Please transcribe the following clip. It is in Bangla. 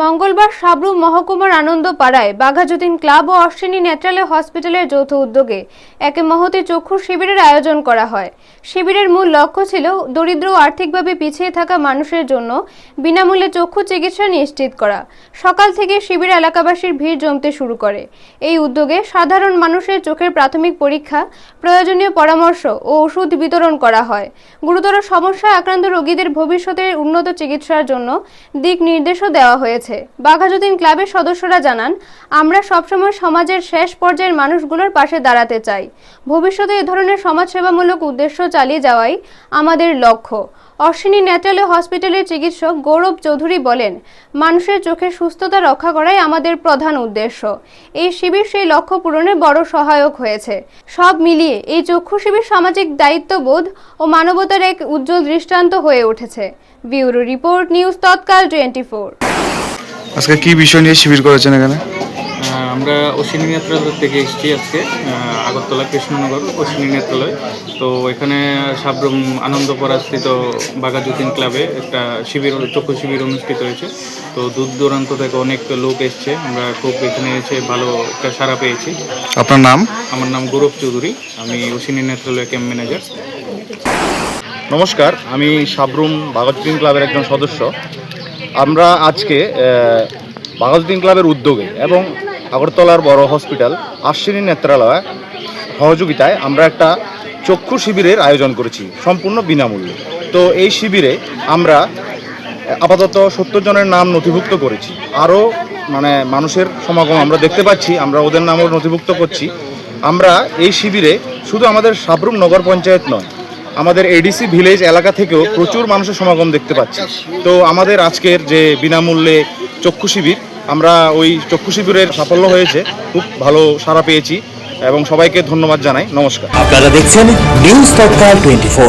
মঙ্গলবার সাবরুম মহকুমার আনন্দপাড়ায় বাঘাযতীন ক্লাব ও অশ্বিনী নেত্রালয় হসপিটালের যৌথ উদ্যোগে এক মহতি চক্ষু শিবিরের আয়োজন করা হয়। শিবিরের মূল লক্ষ্য ছিল দরিদ্র ও আর্থিকভাবে পিছিয়ে থাকা মানুষের জন্য বিনামূল্যে চক্ষু চিকিৎসা নিশ্চিত করা। সকাল থেকে শিবির এলাকাবাসীর ভিড় জমতে শুরু করে। এই উদ্যোগে সাধারণ মানুষের চোখের প্রাথমিক পরীক্ষা, প্রয়োজনীয় পরামর্শ ও ওষুধ বিতরণ করা হয়। গুরুতর সমস্যায় আক্রান্ত রোগীদের ভবিষ্যতের উন্নত চিকিৎসার জন্য দিক নির্দেশও দেওয়া হয়েছে। বাঘাযতীন ক্লাবের সদস্যরা জানান, আমরা সবসময় সমাজের শেষ পর্যায়ের মানুষগুলোর পাশে দাঁড়াতে চাই। ভবিষ্যতে এ ধরনের সমাজসেবামূলক উদ্দেশ্য চালিয়ে যাওয়াই আমাদের লক্ষ্য। অশ্বিনী নেত্রালয় হসপিটালের চিকিৎসক গৌরব চৌধুরী বলেন, মানুষের চোখের সুস্থতা রক্ষা করাই আমাদের প্রধান উদ্দেশ্য। এই শিবির সেই লক্ষ্য পূরণে বড় সহায়ক হয়েছে। সব মিলিয়ে এই চক্ষু শিবির সামাজিক দায়িত্ববোধ ও মানবতার এক উজ্জ্বল দৃষ্টান্ত হয়ে উঠেছে। Bureau report news Tatkal twenty আজকে কি বিষয় নিয়ে শিবির করেছেন এখানে? আমরা অশ্বিনী নেত্রালয় থেকে এসেছি আজকে আগরতলা কৃষ্ণনগর অশ্বিনী নেত্রালয়। তো এখানে সাবরুম আনন্দপরাস্থিত বাঘাযতীন ক্লাবে একটা শিবির চক্ষু শিবির অনুষ্ঠিত হয়েছে। তো দূর দূরান্ত থেকে অনেক লোক এসছে। আমরা খুব এখানে এসে ভালো একটা সাড়া পেয়েছি। আপনার নাম? আমার নাম গৌরব চৌধুরী। আমি অশ্বিনী নেত্রালয় ক্যাম্প ম্যানেজার। নমস্কার আমি সাবরুম বাঘাযতীন ক্লাবের একজন সদস্য। আমরা আজকে বাঘাযতীন ক্লাবের উদ্যোগে এবং আগরতলার বড় হসপিটাল আশ্বিনী নেত্রালয় সহযোগিতায় আমরা একটা চক্ষু শিবিরের আয়োজন করেছি, সম্পূর্ণ বিনামূল্যে। তো এই শিবিরে আমরা আপাতত সত্তর জনের নাম নথিভুক্ত করেছি। আরও মানে মানুষের সমাগম আমরা দেখতে পাচ্ছি, আমরা ওদের নামও নথিভুক্ত করছি। আমরা এই শিবিরে শুধু আমাদের সাবরুম নগর পঞ্চায়েত নয় আমাদের এডিসি ভিলেজ এলাকা থেকেও প্রচুর মানুষের সমাগম দেখতে পাচ্ছি। তো আমাদের আজকের যে বিনামূল্যে চক্ষু শিবির, আমরা ওই চক্ষু শিবিরের সাফল্য হয়েছে, খুব ভালো সাড়া পেয়েছি এবং সবাইকে ধন্যবাদ জানাই। নমস্কার। আপনারা দেখছেন নিউজ টোয়েন্টি ফোর